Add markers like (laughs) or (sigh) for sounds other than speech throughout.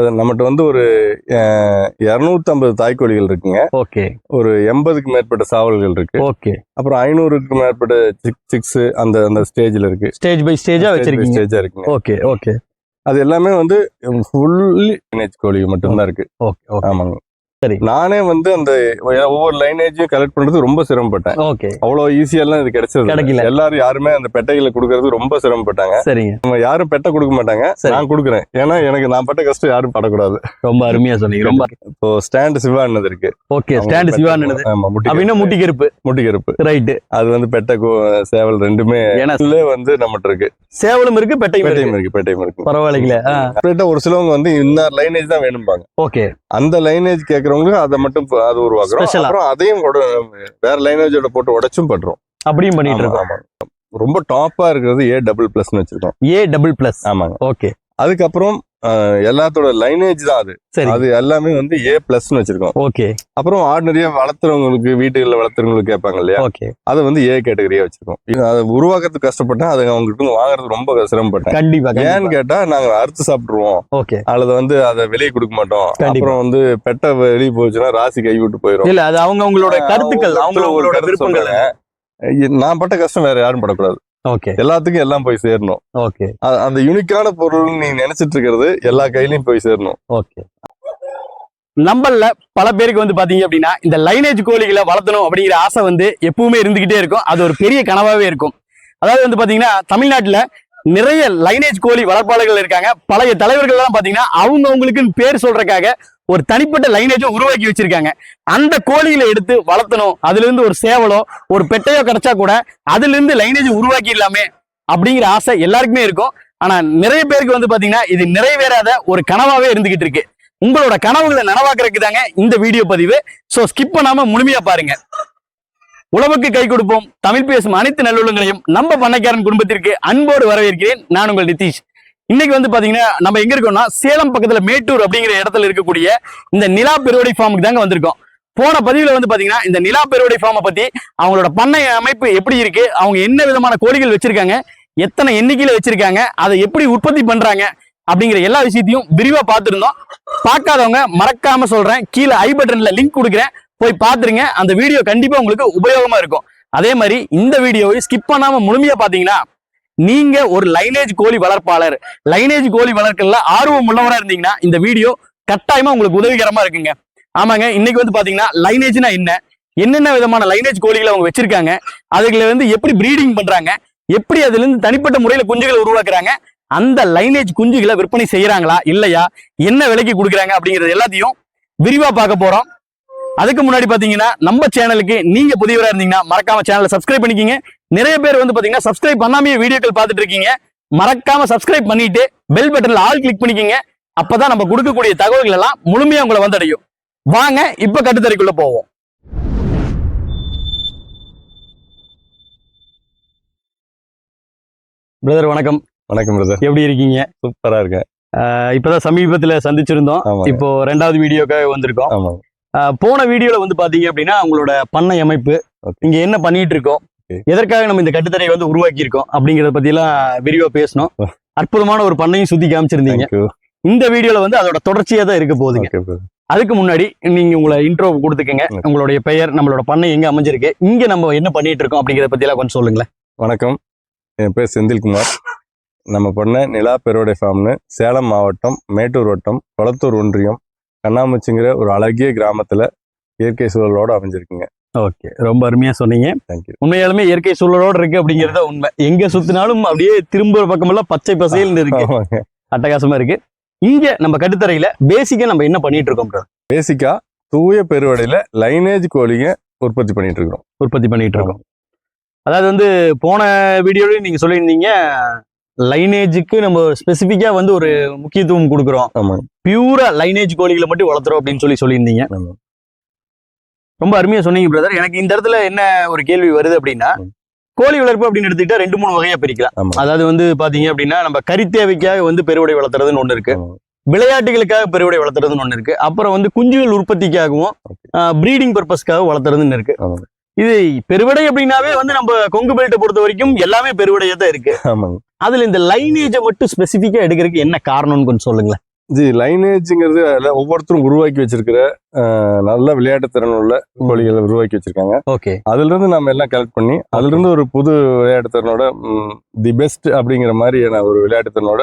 நம்மகிட்ட வந்து ஒரு இரநூத்தம்பது தாய்க்கோழிகள் இருக்குங்க. ஓகே. ஒரு எண்பதுக்கு மேற்பட்ட சாவல்கள் இருக்கு. ஓகே. அப்புறம் ஐநூறுக்கு மேற்பட்ட சிக் சிக்ஸ் அந்த அந்த ஸ்டேஜ்ல இருக்கு. ஸ்டேஜ் பை ஸ்டேஜா வச்சிருக்கீங்க? ஸ்டேஜா இருக்குங்க. Okay okay. அது எல்லாமே வந்து ஃபுல்லி கோழி மட்டும்தான் இருக்கு. ஓகே. ஆமாங்க. சரி. நானே வந்து அந்த ஒவ்வொரு லைனேஜையும் கலெக்ட் பண்றது ரொம்ப சிரமப்பட்டேன். ஓகே. அவ்வளோ ஈஸியெல்லாம் இது கிடைச்சது கிடைக்கல. எல்லாரும் யாருமே அந்த பெட்டைகளை கொடுக்கறது ரொம்ப சிரமப்பட்டாங்க. சரிங்க. நம்ம யாரும் பெட்டை கொடுக்க மாட்டாங்க. நான் கொடுக்குறேன். ஏன்னா எனக்கு நான் பட்ட கஷ்டம் யாரும் படக்கூடாது. ரொம்ப அருமையா சொன்னீங்க. ரொம்ப இப்போ ஸ்டாண்ட் சிவானது இருக்கு. ஓகே ஸ்டாண்ட் பெட்டை சிவா கொ- நினைது ஆமா முட்டி அப்படின்னா முட்டி கருப்பு முட்டி கருப்பு ரைட்டு அது வந்து பெட்டை சேவல் ரெண்டுமே வந்து நம்மகிட்ட இருக்கு. சேவலும் இருக்கு பெட்டையும் பெட்டையும் இருக்கு பெட்டையும் இருக்கு. பரவாயில்லைங்களே. ஒரு சிலவங்க வந்து இன்னர் லைனேஜ் தான் வேணும்பாங்க. ஓகே. அந்த லைனேஜ் கேக்குறவங்களுக்கு அதை மட்டும் அது உருவாக்குறோம். அப்புறம் அதையும் வேற லைனேஜோட போட்டு உடைச்சும் பண்றோம். அப்படியும் பண்ணிட்டு இருக்கோம். ரொம்ப டாப்பா இருக்கிறது ஏ டபுள் பிளஸ்னு வச்சிருக்கோம் ஏ டபுள் பிளஸ் ஆமாங்க. ஓகே அதுக்கப்புறம் எல்லாத்தோட லைனேஜ் தான் அது. அது எல்லாமே வந்து ஏ பிளஸ்னு வச்சிருக்கோம். ஓகே. அப்புறம் ஆர்டினரியா வளர்த்துறவங்களுக்கு வீட்டுகளில் வளர்த்துறவங்களுக்கு கேட்பாங்க இல்லையா? ஓகே. அதை வந்து ஏ கேட்டகரியா வச்சிருக்கோம். அதை உருவாக்குறதுக்கு கஷ்டப்பட்டேன். அதை அவங்ககிட்ட வாங்குறது ரொம்ப சிரமப்பட்டேன். கண்டிப்பா ஏன்னு கேட்டா நாங்க அறுத்து சாப்பிட்டுருவோம். ஓகே. அல்லது வந்து அதை வெளியே கொடுக்க மாட்டோம். அப்புறம் வந்து பெட்டை வெளியே போச்சுன்னா ராசி கை விட்டு போயிடும் இல்ல அது அவங்க அவங்களோட கருத்துக்கள் அவங்களோட விருப்பங்கள். நான் பட்ட கஷ்டம் வேற யாரும் படக்கூடாது. ஓகே. எல்லாத்துக்கும் எல்லாம் போய் சேரணும். ஓகே. அந்த யூனிக்கான பொருள் நீ நினைச்சிட்டு இருக்கிறது எல்லா கையிலயும் போய் சேரணும். ஓகே. நம்மள பல பேருக்கு வந்து பாத்தீங்க அப்படின்னா இந்த லைனேஜ் கோழிகளை வளர்த்தணும் அப்படிங்கிற ஆசை வந்து எப்பவுமே இருந்துகிட்டே இருக்கும். அது ஒரு பெரிய கனவாவே இருக்கும். அதாவது வந்து பாத்தீங்கன்னா தமிழ்நாட்டுல நிறைய லைனேஜ் கோழி வளர்ப்பாளர்கள் இருக்காங்க. பழைய தலைவர்கள் எல்லாம் பாத்தீங்கன்னா அவங்க அவங்களுக்குன்னு பேர் சொல்றதுக்காக ஒரு தனிப்பட்ட லைனேஜும் உருவாக்கி வச்சிருக்காங்க. அந்த கோழிகளை எடுத்து வளர்த்தணும். அதுல இருந்து ஒரு சேவலோ ஒரு பெட்டையோ கிடைச்சா கூட அதுல இருந்து லைனேஜ் உருவாக்கிடலாமே அப்படிங்கிற ஆசை எல்லாருக்குமே இருக்கும். ஆனா நிறைய பேருக்கு வந்து பாத்தீங்கன்னா இது நிறைவேறாத ஒரு கனவாவே இருந்துகிட்டு இருக்கு. உங்களோட கனவுகளை நனவாக்குறதுக்கு தாங்க இந்த வீடியோ பதிவு. சோ ஸ்கிப் பண்ணாம முழுமையா பாருங்க. உழவுக்கு கை கொடுப்போம். தமிழ் பேசும் அனைத்து நல்லுள்ளங்களையும் நம்ம பண்ணைக்காரன் குடும்பத்திற்கு அன்போடு வரவேற்கிறேன். நான் உங்கள் நிதிஷ். இன்னைக்கு வந்து பாத்தீங்கன்னா நம்ம எங்க இருக்கோம்னா சேலம் பக்கத்துல மேட்டூர் அப்படிங்கிற இடத்துல இருக்கக்கூடிய இந்த நிலா பெருவடை ஃபார்முக்கு தாங்க வந்திருக்கோம். போன பதிவுல வந்து பாத்தீங்கன்னா இந்த நிலா பெருவடை ஃபார்மை பத்தி அவங்களோட பண்ணை அமைப்பு எப்படி இருக்கு அவங்க என்ன விதமான கோழிகள் வச்சிருக்காங்க எத்தனை எண்ணிக்கையில வச்சிருக்காங்க அதை எப்படி உற்பத்தி பண்றாங்க அப்படிங்கிற எல்லா விஷயத்தையும் விரிவா பார்த்துருந்தோம். பார்க்காதவங்க மறக்காம சொல்றேன் கீழே ஐ பட்டன்ல லிங்க் கொடுக்குறேன் போய் பார்த்துருங்க அந்த வீடியோ கண்டிப்பா உங்களுக்கு உபயோகமா இருக்கும். அதே மாதிரி இந்த வீடியோவை ஸ்கிப் பண்ணாம முழுமையா பாத்தீங்கன்னா நீங்க ஒரு லைனேஜ் கோழி வளர்ப்பாளர். லைனேஜ் கோழி வளர்க்கல ஆர்வம் உள்ளவரா இருந்தீங்கன்னா இந்த வீடியோ கட்டாயமா உங்களுக்கு உதவிகரமா இருக்குங்க. ஆமாங்க இன்னைக்கு வந்து பாத்தீங்கன்னா லைனேஜ்னா என்ன? என்னென்ன விதமான லைனேஜ் கோழிகளை அவங்க வச்சிருக்காங்க? அதுல வந்து எப்படி ப்ரீடிங் பண்றாங்க? எப்படி அதுல இருந்து தனிப்பட்ட முறையில குஞ்சுகளை உருவாக்குறாங்க? அந்த லைனேஜ் குஞ்சுகளை விற்பனை செய்யறாங்களா? இல்லையா? என்ன விலைக்கு கொடுக்குறாங்க? அப்படிங்கறது எல்லாத்தையும் விரிவா பார்க்க போறோம். அதுக்கு முன்னாடி பாத்தீங்கன்னா நம்ம சேனலுக்கு நீங்க புதியவரா இருந்தீங்கன்னா மறக்காம சேனலை சப்ஸ்கிரைப் பண்ணிக்கிங்க. நிறைய பேர் வந்து பாத்தீங்கன்னா சப்ஸ்கிரைப் பண்ணாமே வீடியோக்கள் பார்த்துட்டு இருக்கீங்க. மறக்காம சப்ஸ்கிரைப் பண்ணிட்டு பெல் பட்டன்ல ஆல் கிளிக் பண்ணிக்கிங்க. அப்பதான் நம்ம கொடுக்கக்கூடிய தகவல்கள் எல்லாம் முழுமையா உங்களை வந்தடையும். வாங்க இப்ப கட்டுத்தறிக்குள்ள போவோம். பிரதர் வணக்கம். வணக்கம் பிரதர் எப்படி இருக்கீங்க? சூப்பரா இருக்கேன். இப்பதான் சமீபத்துல சந்திச்சிருந்தோம். இப்போ ரெண்டாவது வீடியோக்காக வந்திருக்கோம். போன வீடியோல வந்து பாத்தீங்க அப்படின்னா உங்களோட பண்ணை அமைப்பு. இங்க என்ன பண்ணிட்டு இருக்கோம். எதற்காக நம்ம இந்த கட்டுத்தரையை வந்து உருவாக்கி இருக்கோம் அப்படிங்கறத பத்தி எல்லாம் விரிவா பேசணும். அற்புதமான ஒரு பண்ணையும் சுத்தி காமிச்சிருந்தீங்க. இந்த வீடியோல வந்து அதோட தொடர்ச்சியா தான் இருக்க போகுதுங்க. அதுக்கு முன்னாடி நீங்க உங்களை இன்ட்ரோ கொடுத்துக்கங்க. உங்களுடைய பெயர் நம்மளோட பண்ணை எங்க அமைஞ்சிருக்கு இங்க நம்ம என்ன பண்ணிட்டு இருக்கோம் அப்படிங்கறத பத்தி எல்லாம் கொஞ்சம் சொல்லுங்களேன். வணக்கம். என் பேர் செந்தில்குமார். நம்ம பண்ண நிலா பெருவடை ஃபார்ம்னு சேலம் மாவட்டம் மேட்டூர் வட்டம் கொளத்தூர் ஒன்றியம் கண்ணாமூச்சிங்கிற ஒரு அழகிய கிராமத்துல இயற்கை சூழலோட அமைஞ்சிருக்குங்க. ஓகே ரொம்ப அருமையா சொன்னீங்க. தேங்க்யூ உண்மையாலுமே இயற்கை சூழலோட இருக்கு அப்படிங்கறத உண்மை. எங்க சுத்தினாலும் அப்படியே திரும்புற பக்கமெல்லாம் பச்சை பசையில் இருக்கு. அட்டகாசமா இருக்கு. இங்க நம்ம கட்டுத்தரையில பேசிக்கா நம்ம என்ன பண்ணிட்டு இருக்கோம்? பேசிக்கா தூய பெருவடையில லைனேஜ் கோழிங்க உற்பத்தி பண்ணிட்டு இருக்கிறோம் உற்பத்தி பண்ணிட்டு இருக்கோம். அதாவது வந்து போன வீடியோலயும் நீங்க சொல்லியிருந்தீங்க லைனேஜுக்கு நம்ம ஸ்பெசிஃபிக்கா வந்து ஒரு முக்கியத்துவம் கொடுக்குறோம். பியூரா லைனேஜ் கோழிகளை மட்டும் வளர்த்துறோம் அப்படின்னு சொல்லி சொல்லியிருந்தீங்க. ரொம்ப அருமையா சொன்னீங்க பிரதர் எனக்கு இந்த இடத்துல என்ன ஒரு கேள்வி வருது அப்படின்னா. கோழி வளர்ப்பு அப்படின்னு எடுத்துக்கிட்டா ரெண்டு மூணு வகையா பிரிக்கலாம். அதாவது வந்து பாத்தீங்க அப்படின்னா நம்ம கறி தேவைக்காக வந்து பெருவடை வளர்த்துறதுன்னு ஒண்ணு இருக்கு. விளையாட்டுகளுக்காக பெருவடை வளர்த்துறதுன்னு ஒண்ணு இருக்கு. அப்புறம் வந்து குஞ்சுகள் உற்பத்திக்காகவும். ப்ரீடிங் பர்பஸ்க்காக வளர்த்துறதுன்னு இருக்கு. இது பெருவடை அப்படின்னாவே வந்து நம்ம கொங்கு பெல்ட்டை பொறுத்த வரைக்கும் எல்லாமே பெருவடையா தான் இருக்கு. ஆமாங்க. அதுல இந்த லைனேஜை மட்டும் ஸ்பெசிஃபிக்கா எடுக்கிறதுக்கு என்ன காரணம்னு கொஞ்சம் சொல்லுங்களேன். இது லைனேஜ்ங்கிறது ஒவ்வொருத்தரும் உருவாக்கி வச்சிருக்கிற நல்ல விளையாட்டு திறன் உள்ள கோழிகளை உருவாக்கி வச்சிருக்காங்க. ஓகே. அதுல இருந்து நம்ம எல்லாம் கலெக்ட் பண்ணி அதுல இருந்து ஒரு புது விளையாட்டு திறனோட தி பெஸ்ட் அப்படிங்கிற மாதிரியான ஒரு விளையாட்டு திறனோட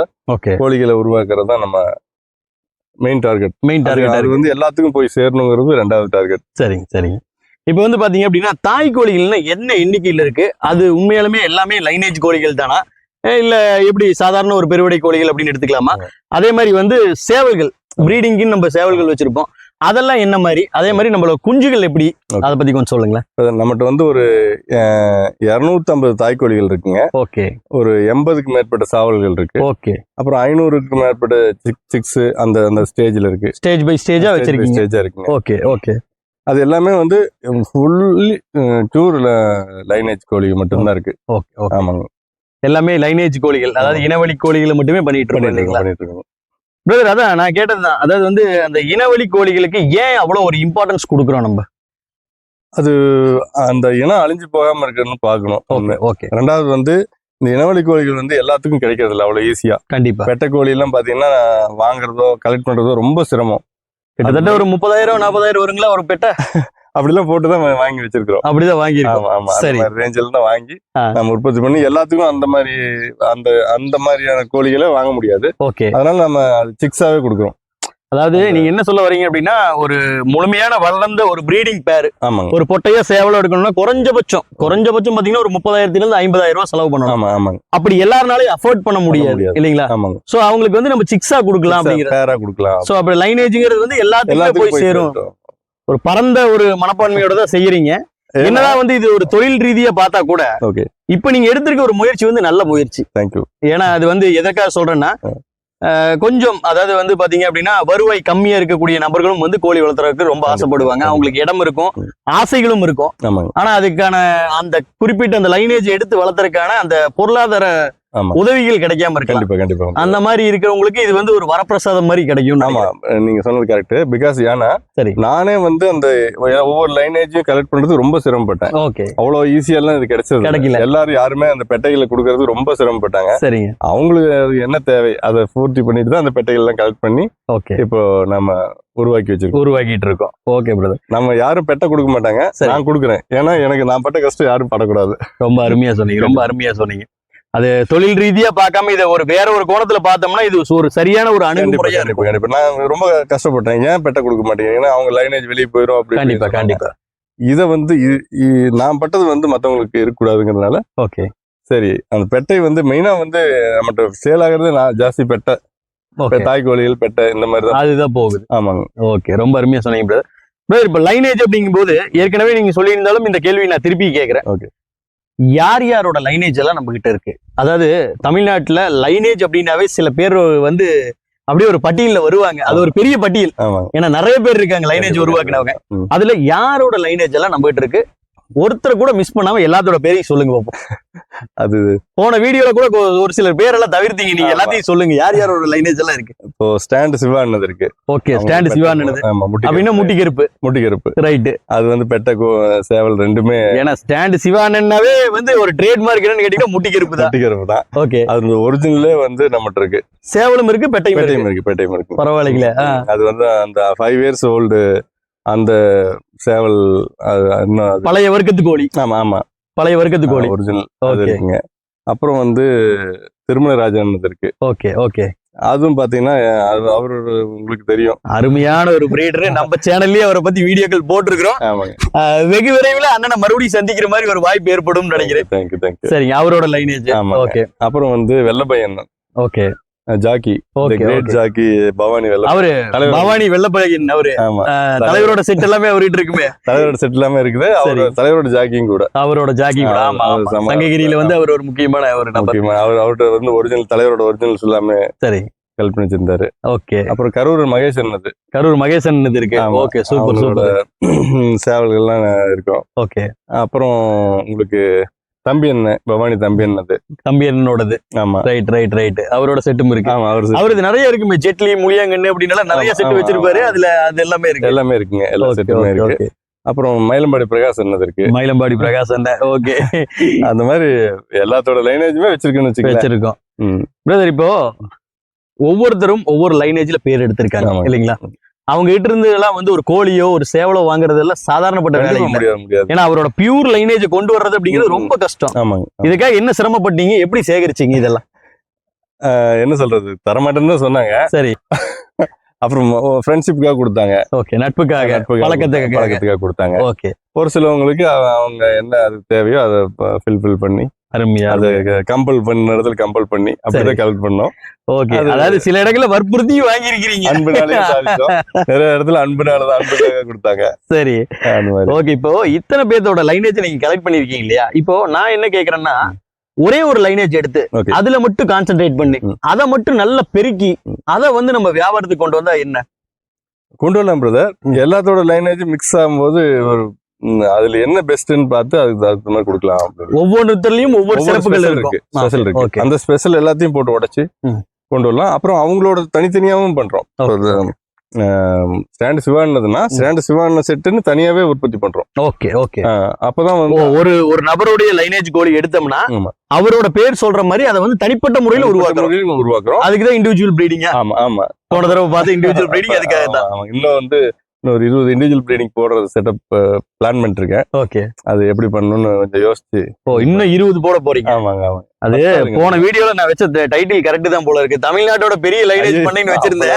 கோழிகளை உருவாக்குறது தான் நம்ம மெயின் டார்கெட் மெயின் அது டார்கெட் வந்து எல்லாத்துக்கும் போய் சேரணுங்கிறது ரெண்டாவது டார்கெட் சரிங்க சரிங்க. இப்போ வந்து பாத்தீங்க அப்படின்னா தாய் கோழிகள்னா என்ன எண்ணிக்கையில் இருக்கு? அது உண்மையாலுமே எல்லாமே லைனேஜ் கோழிகள் தானா? இல்ல எப்படி சாதாரண ஒரு பெருவடை கோழிகள் அப்படின்னு எடுத்துக்கலாமா? அதே மாதிரி வந்து சேவல்கள் ப்ரீடிங்க்குன்னு நம்ம சேவல்கள் வச்சிருப்போம். அதெல்லாம் என்ன மாதிரி? அதே மாதிரி நம்மளோட குஞ்சுகள் எப்படி. அதை பத்தி கொஞ்சம் சொல்லுங்களேன். நம்மகிட்ட வந்து ஒரு இரநூத்தம்பது தாய்க்கோழிகள் இருக்குங்க. ஓகே. ஒரு எண்பதுக்கு மேற்பட்ட சாவல்கள் இருக்கு. ஓகே. அப்புறம் ஐநூறுக்கு மேற்பட்ட சிக்ஸ் அந்த அந்த ஸ்டேஜ்ல இருக்கு. ஸ்டேஜ் பை ஸ்டேஜா வச்சிருக்கீங்க. ஸ்டேஜா இருக்குங்க. Okay okay. அது எல்லாமே வந்து ஃபுல்லி டூர் லைனேஜ் கோழி மட்டும்தான் இருக்கு. ஓகே. ஆமாங்க. எல்லாமே லைனேஜ் கோழிகள் அதாவது இனவழி கோழிகளை மட்டுமே பண்ணிட்டு இருக்கோம் இல்லைங்களா? பிரதர் அதான் நான் கேட்டதுதான். அதாவது வந்து அந்த இனவழி கோழிகளுக்கு ஏன் அவ்வளவு ஒரு இம்பார்ட்டன்ஸ் கொடுக்குறோம் நம்ம? அது அந்த இனம் அழிஞ்சு போகாம இருக்குன்னு பார்க்கணும். ஓகே ரெண்டாவது வந்து இந்த இனவழி கோழிகள் வந்து எல்லாத்துக்கும் கிடைக்கிறது இல்லை அவ்வளவு ஈஸியா கண்டிப்பா. பெட்டை கோழி எல்லாம் பாத்தீங்கன்னா வாங்குறதோ கலெக்ட் பண்றதோ ரொம்ப சிரமம். கிட்டத்தட்ட ஒரு முப்பதாயிரம் நாற்பதாயிரம் வருங்களா ஒரு பெட்டை? அப்படிலாம் போட்டுதான் வாங்கி வச்சிருக்கிறோம். அப்படிதான் ஆமா சரி. ரேஞ்சில் தான் வாங்கி. நம்ம உற்பத்தி பண்ணி எல்லாத்துக்கும் அந்த மாதிரி அந்த அந்த மாதிரியான கோழிகளை வாங்க முடியாது. ஓகே. அதனால நம்ம சிக்ஸாவே கொடுக்குறோம். அதாவது நீங்க என்ன சொல்ல வரீங்க அப்படின்னா ஒரு முழுமையான வளர்ந்த ஒரு பிரீடிங் பேர் ஆமாங்க. ஒரு பொட்டையோ சேவலோ எடுக்கணும்னா குறைஞ்சபட்சம் குறைஞ்சபட்சம் பாத்தீங்கன்னா ஒரு முப்பதாயிரத்துல இருந்து ஐம்பதாயிரம் ரூபாய் செலவு பண்ணணும். ஆமா ஆமாங்க. அப்படி எல்லாருனாலையும் அஃபோர்ட் பண்ண முடியாது. இல்லைங்களா? ஆமாங்க. சோ அவங்களுக்கு வந்து நம்ம சிக்ஸா கொடுக்கலாம் அப்படிங்கிறது பேரா கொடுக்கலாம். சோ அப்படி லைனேஜ்ங்கிறது வந்து எல்லாத்துக்குமே போய் சேரும். ஒரு பரந்த ஒரு மனப்பான்மையோட தான் செய்யறீங்க. என்னதான் வந்து இது ஒரு தொழில் ரீதியா பார்த்தா கூட ஓகே. இப்ப நீங்க எடுத்திருக்க ஒரு முயற்சி வந்து நல்ல முயற்சி. தேங்க்யூ ஏன்னா அது வந்து எதற்காக சொல்றேன்னா கொஞ்சம் அதாவது வந்து பாத்தீங்க அப்படின்னா வருவாய் கம்மியா இருக்கக்கூடிய நபர்களும் வந்து கோழி வளர்த்துறதுக்கு ரொம்ப ஆசைப்படுவாங்க. அவங்களுக்கு இடம் இருக்கும். ஆசைகளும் இருக்கும். ஆனா அதுக்கான அந்த குறிப்பிட்ட அந்த லைனேஜ் எடுத்து வளர்த்துறதுக்கான அந்த பொருளாதார உதவிகள் கிடைக்காம இருக்கலாம். கண்டிப்பா கண்டிப்பா. அந்த மாதிரி இருக்கிறவங்களுக்கு இது வந்து ஒரு வரப்பிரசாதம் மாதிரி கிடைக்கும் ஆமா நீங்க சொன்னது கரெக்ட் பிகாஸ் ஏன்னா சரி. நானே வந்து அந்த ஒவ்வொரு லைனேஜையும் கலெக்ட் பண்றது ரொம்ப சிரமப்பட்டேன். ஓகே. அவ்வளவு ஈஸியா எல்லாம் இது கிடைச்சது கிடைக்கல. எல்லாரும் யாருமே அந்த பெட்டைகளை கொடுக்கறது ரொம்ப சிரமப்பட்டாங்க. சரிங்க. அவங்களுக்கு அது என்ன தேவை? அதை பூர்த்தி பண்ணிட்டு தான் அந்த பெட்டைகள் எல்லாம் கலெக்ட் பண்ணி ஓகே. இப்போ நம்ம உருவாக்கி வச்சிருக்கோம். உருவாக்கிட்டு இருக்கோம். ஓகே பிரதர் நம்ம யாரும் பெட்டை கொடுக்க மாட்டாங்க. நான் கொடுக்குறேன். ஏன்னா எனக்கு நான் பட்ட கஷ்டம் யாரும் படக்கூடாது. ரொம்ப அருமையா சொன்னீங்க ரொம்ப அருமையா சொன்னீங்க. அது தொழில் ரீதியா பார்க்காம இதை ஒரு வேற ஒரு கோணத்துல பார்த்தோம்னா இது ஒரு சரியான ஒரு அணுகுமுறையா இருக்கும். கண்டிப்பா. நான் ரொம்ப கஷ்டப்பட்டேன். ஏன் பெட்டை கொடுக்க மாட்டேங்க ஏன்னா அவங்க லைனேஜ் வெளியே போயிடும் அப்படி கண்டிப்பா கண்டிப்பா. இதை வந்து நான் பட்டது வந்து மத்தவங்களுக்கு இருக்கக்கூடாதுங்கிறதுனால ஓகே. சரி அந்த பெட்டை வந்து மெயினா வந்து நம்மகிட்ட சேல் ஆகுறது நான் ஜாஸ்தி பெட்டை. ஓகே. தாய் கோழிகள் பெட்டை இந்த மாதிரி தான். அதுதான் போகுது. ஆமாங்க. ஓகே ரொம்ப அருமையா சொன்னீங்க பிரதர் பிரதர் இப்ப லைனேஜ் அப்படிங்கும்போது ஏற்கனவே நீங்க சொல்லியிருந்தாலும் இந்த கேள்வி நான் திருப்பி கேட்கிறேன். Okay. யார் யாரோட லைனேஜ் எல்லாம் நம்ம கிட்ட இருக்கு? அதாவது தமிழ்நாட்டுல லைனேஜ் அப்படின்னாவே சில பேர் வந்து அப்படியே ஒரு பட்டியல்ல வருவாங்க. அது ஒரு பெரிய பட்டியல். ஏன்னா நிறைய பேர் இருக்காங்க லைனேஜ் உருவாக்குனவங்க. அதுல யாரோட லைனேஜ் எல்லாம் நம்ம கிட்ட இருக்கு? ஒருத்தர் கூட மிஸ் பண்ணாம எல்லாத்தோட பேரையும் சொல்லுங்க பாப்போம். அது போன வீடியோல கூட ஒரு சிலர் பேரெல்லாம் தவிர்த்தீங்க. நீங்க. எல்லாத்தையும் சொல்லுங்க. யார் யாரோட லைனேஜ் எல்லாம் இருக்கு? இப்போ ஸ்டாண்ட் சிவானது இருக்கு. ஓகே ஸ்டாண்ட் சிவானது அப்படின்னா முட்டி கருப்பு. முட்டி கருப்பு. ரைட்டு அது வந்து பெட்டை சேவல் ரெண்டுமே ஏன்னா ஸ்டாண்ட் சிவானன்னாவே வந்து ஒரு ட்ரேட் மார்க் என்னன்னு கேட்டீங்கன்னா முட்டி கருப்பு தான். முட்டி கருப்பு தான். ஓகே அது ஒரிஜினலே வந்து நம்மகிட்ட இருக்கு. சேவலும் இருக்கு பெட்டையும் பெட்டையும் இருக்கு பெட்டையும் இருக்கு. பரவாயில்லைங்களே. அது வந்து அந்த ஃபைவ் இயர்ஸ் ஓல்டு அந்த சேவல் இன்னும் பழைய வர்க்கத்து கோழி. ஆமா ஆமா. பழைய வர்க்கத்து கோழி. ஒரிஜினல் அது இருக்குங்க. அப்புறம் வந்து திருமலராஜன் இருக்கு. Okay okay. அதுவும் பாத்தீங்கன்னா அவரு உங்களுக்கு தெரியும். அருமையான ஒரு பிரீடர் நம்ம சேனல்லயே அவரை பத்தி வீடியோக்கள் போட்டிருக்கிறோம். வெகு விரைவில் அண்ணனை மறுபடியும் சந்திக்கிற மாதிரி ஒரு வாய்ப்பு ஏற்படும் நினைக்கிறேன். தேங்க்யூ தேங்க்யூ சரிங்க அவரோட லைனேஜ். ஓகே. அப்புறம் வந்து வெள்ளப்பையன் ஓகே. ஜாக்கி. கிரேட் ஜாக்கி பவானி வெள்ள அவரு பவானி வெள்ளப்பழகின் அவரு. தலைவரோட செட் எல்லாமே அவர்கிட்ட இருக்குமே. தலைவரோட செட் எல்லாமே இருக்குது. அவர். தலைவரோட ஜாக்கியும் கூட. அவரோட ஜாக்கி கூட. ஆமா சங்ககிரியில வந்து அவர் ஒரு முக்கியமான ஒரு நபர். அவர் அவர்கிட்ட வந்து ஒரிஜினல் தலைவரோட ஒரிஜினல்ஸ் எல்லாமே சரி. ஹெல்ப் பண்ணி வச்சிருந்தாரு ஓகே. அப்புறம் கரூர் மகேஷ் என்னது கரூர் மகேசன் இது இருக்கு. Okay super super. (clears throat) சேவல்கள்லாம் இருக்கும். ஓகே. அப்புறம் உங்களுக்கு தம்பி என்ன? பவானி தம்பி என்னது? தம்பி என்னோடது. ஆமா. ரைட் ரைட் ரைட் அவரோட செட்டும் இருக்கு. ஆமா அவர் அவரது நிறைய இருக்குமே. ஜெட்லி முளியாங்கன்னு அப்படின்னு நிறைய ஆமா, செட் ஆமா, வச்சிருப்பாரு. அதுல அது எல்லாமே இருக்கு. எல்லாமே இருக்குங்க. எல்லா செட்டுமே இருக்கு. அப்புறம் மயிலம்பாடி பிரகாஷ் என்னது இருக்கு? மயிலம்பாடி பிரகாசன் ஓகே அந்த மாதிரி எல்லாத்தோட லைனேஜுமே வச்சிருக்குன்னு வச்சுக்கல வச்சிருக்கோம். பிரதர் இப்போ ஒவ்வொருத்தரும் ஒவ்வொரு லைனேஜ்ல பேர் எடுத்திருக்காங்க. இல்லைங்களா? அவங்க கிட்ட இருந்து எல்லாம் வந்து ஒரு கோழியோ ஒரு சேவலோ வாங்குறது எல்லாம் சாதாரணப்பட்ட வேலை முடியாது ஏன்னா அவரோட பியூர் லைனேஜ் கொண்டு வர்றது அப்படிங்கிறது ரொம்ப கஷ்டம். ஆமாங்க. இதுக்காக என்ன சிரமப்பட்டீங்க? எப்படி சேகரிச்சீங்க இதெல்லாம்? என்ன சொல்றது? தரமாட்டேன்னு தான் சொன்னாங்க. சரி. (laughs) அப்புறம் ஃப்ரெண்ட்ஷிப்புக்காக கொடுத்தாங்க. ஓகே நட்புக்காக பழக்கத்துக்காக. பழக்கத்துக்காக கொடுத்தாங்க. ஓகே. ஒரு சிலவங்களுக்கு அவ- அவங்க என்ன அது தேவையோ அதை ஃபில்ஃபில் பண்ணி அருமையா அதை கம்பல் பண்ண இடத்துல கம்பல் பண்ணி அப்படிதான் கலெக்ட் பண்ணோம். ஓகே. அது- அதாவது சில இடங்கள்ல வற்புறுத்தியும் வாங்கியிருக்கிறீங்க. அன்புனாலே நிறைய இடத்துல அன்புனால தான் அன்புக்காக கொடுத்தாங்க. சரி. ஓகே இப்போ இத்தனை பேர்த்தோட லைனேஜ் நீங்க கலெக்ட் பண்ணிருக்கீங்க இல்லையா? இப்போ நான் என்ன கேக்குறேன்னா ஒரே ஒரு லைனேஜ் எடுத்து. அதுல மட்டும் கான்சென்ட்ரேட் பண்ணி. அதை மட்டும் நல்லா பெருக்கி. அதை வந்து நம்ம வியாபாரத்துக்கு கொண்டு வந்தா என்ன? கொண்டு வரலாம் பிரதர் எல்லாத்தோட லைனேஜ் மிக்ஸ் ஆகும்போது ஒரு அதுல என்ன பெஸ்ட்னு பார்த்து அதுக்கு தகுந்த மாதிரி கொடுக்கலாம். ஒவ்வொன்றுத்துலயும் ஒவ்வொரு சிறப்புகள் இருக்கு. ஸ்பெஷல். இருக்கு. அந்த ஸ்பெஷல் எல்லாத்தையும் போட்டு உடைச்சு. கொண்டு வரலாம். அப்புறம் அவங்களோட தனித்தனியாவும் பண்றோம். ஸ்டாண்ட் சிவானதுன்னா ஸ்டாண்ட் சிவான செட்டுன்னு தனியாவே உற்பத்தி பண்றோம். Okay okay. அப்பதான் வந்து ஒரு ஒரு நபருடைய லைனேஜ் கோழி எடுத்தோம்னா. அவரோட பேர் சொல்ற மாதிரி அதை வந்து தனிப்பட்ட முறையில உருவாக்குறோம். உருவாக்குறோம். அதுக்கு தான் இண்டிவிஜுவல் ப்ரீடிங்கா ஆமா ஆமா. போன தடவை பார்த்து இண்டிவிஜுவல் ப்ரீடிங் அதுக்காக தான். இன்னும் வந்து ஒரு இருபது இண்டிவிஜுவல் ப்ரீடிங் போடுறது செட்டப் பிளான் பண்ணிட்டு இருக்கேன் ஓகே அது எப்படி பண்ணணும்னு கொஞ்சம் யோசிச்சு. ஓ இன்னும் இருபது போட போறீங்க? ஆமாங்க ஆமாங்க. அது போன வீடியோல நான் வச்ச டைட்டில் கரெக்ட் தான் போல இருக்கு. தமிழ்நாட்டோட பெரிய லைனேஜ் பண்ணைன்னு வச்சிருந்தேன்.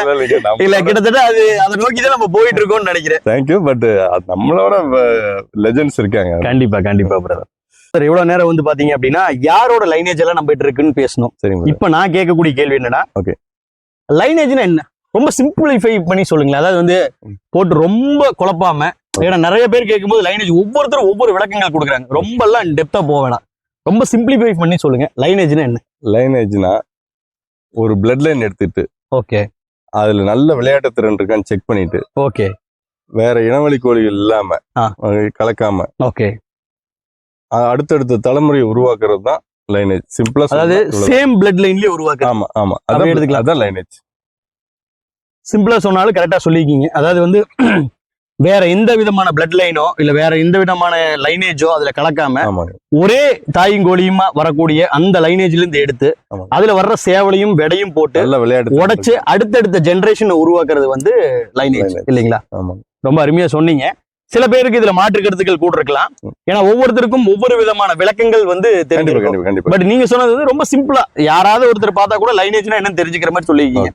இல்ல கிட்டத்தட்ட அது அதை நோக்கி தான் நம்ம போயிட்டு இருக்கோம்னு நினைக்கிறேன். தேங்க்யூ பட் நம்மளோட லெஜெண்ட்ஸ் இருக்காங்க. கண்டிப்பா கண்டிப்பா பிரதர் சார் இவ்வளவு நேரம் வந்து பாத்தீங்க அப்படின்னா யாரோட லைனேஜ் எல்லாம் நம்ம இருக்குன்னு பேசணும். சரிங்க இப்ப நான் கேட்கக்கூடிய கேள்வி என்னன்னா Okay. லைனேஜ்னா என்ன? ரொம்ப சிம்பிளிஃபை பண்ணி சொல்லுங்களேன். அதாவது வந்து போட்டு ரொம்ப குழப்பாம ஏன்னா நிறைய பேர் கேட்கும்போது லைனேஜ் ஒவ்வொருத்தரும் ஒவ்வொரு விளக்கங்கள் கொடுக்குறாங்க. ரொம்ப எல்லாம் டெப்தா போக வேணாம். ரொம்ப சிம்பிளிஃபை பண்ணி சொல்லுங்க. லைனேஜ்னா என்ன? லைனேஜ்னா ஒரு பிளட் லைன் எடுத்துட்டு ஓகே. அதுல நல்ல விளையாட்டு திறன் இருக்கான்னு செக் பண்ணிட்டு ஓகே. வேற இனவழி கோழிகள் இல்லாம கலக்காம ஓகே. அடுத்தடுத்த தலைமுறையை உருவாக்குறது தான் லைனேஜ் சிம்பிளா அதாவது சேம் பிளட் லைன்லயே உருவாக்குறது. ஆமா ஆமா. அதான் எடுத்துக்கலாம். அதான் லைனேஜ் சிம்பிளா சொன்னாலும் கரெக்டா சொல்லிருக்கீங்க. அதாவது வந்து (clears throat) வேற எந்த விதமான பிளட் லைனோ இல்ல வேற எந்த விதமான லைனேஜோ அதுல கலக்காம ஒரே தாயும் கோழியுமா வரக்கூடிய அந்த லைனேஜ்ல இருந்து எடுத்து. அதுல வர்ற சேவலையும் விடையும் போட்டு விளையாட்டு உடைச்சு அடுத்தடுத்த ஜெனரேஷன் உருவாக்குறது வந்து லைனேஜ். இல்லைங்களா? ரொம்ப அருமையா சொன்னீங்க. சில பேருக்கு இதுல மாற்று கருத்துக்கள் கூட இருக்கலாம் ஏன்னா ஒவ்வொருத்தருக்கும் ஒவ்வொரு விதமான விளக்கங்கள் வந்து தெரிஞ்சிருக்கும். பட் நீங்க சொன்னது ரொம்ப சிம்பிளா யாராவது ஒருத்தர் பார்த்தா கூட லைனேஜ்னா என்னன்னு தெரிஞ்சுக்கிற மாதிரி சொல்லியிருக்கீங்க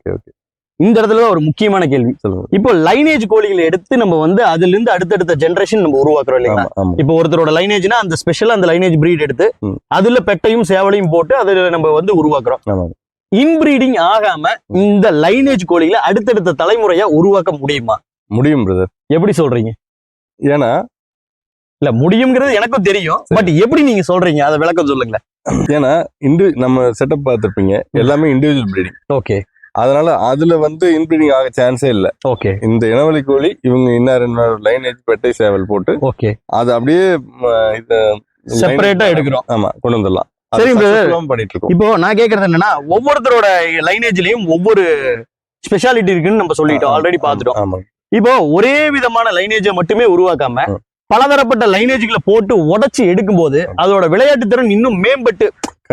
இந்த இடத்துல ஒரு முக்கியமான கேள்வி. இப்போ லைனேஜ் கோழிகளை எடுத்து நம்ம வந்து அதுல இருந்து அடுத்தடுத்த ஜெனரேஷன் நம்ம உருவாக்குறோம் இல்லைங்களா? இப்போ ஒருத்தரோட லைனேஜ்னா அந்த ஸ்பெஷலா அந்த லைனேஜ் பிரீட் எடுத்து. அதுல பெட்டையும் சேவலையும் போட்டு அதுல நம்ம வந்து உருவாக்குறோம். இன்பிரீடிங் ஆகாம இந்த லைனேஜ் கோழிகளை அடுத்தடுத்த தலைமுறையா உருவாக்க முடியுமா? முடியும் பிரதர் எப்படி சொல்றீங்க? ஏன்னா இல்ல முடியுங்கிறது எனக்கும் தெரியும். பட் எப்படி நீங்க சொல்றீங்க? அதை விளக்கம் சொல்லுங்களேன். ஏன்னா இண்டு நம்ம செட்டப் பார்த்துருப்பீங்க. எல்லாமே இண்டிவிஜுவல் ப்ரீடிங் ஓகே அதனால அதுல வந்து இன்பிரீடிங் ஆக சான்ஸே இல்ல. ஓகே இந்த இனவழி கோழி இவங்க இன்னும் ரெண்டு லைனேஜ் பெட்டை சேவல் போட்டு ஓகே அது அப்படியே இத செப்பரேட்டா எடுக்கிறோம். ஆமா கொண்டு வந்துடலாம். சரி, பண்ணிட்டு இருக்கோம். இப்போ நான் கேக்குறது என்னன்னா ஒவ்வொருத்தரோட லைனேஜ்லயும் ஒவ்வொரு ஸ்பெஷாலிட்டி இருக்குன்னு நம்ம சொல்லிட்டோம். ஆல்ரெடி பார்த்துட்டோம். ஆமா. இப்போ ஒரே விதமான லைனேஜை மட்டுமே உருவாக்காம. பலதரப்பட்ட லைனேஜ்களை போட்டு உடைச்சு எடுக்கும்போது அதோட விளையாட்டு திறன் இன்னும் மேம்பட்டு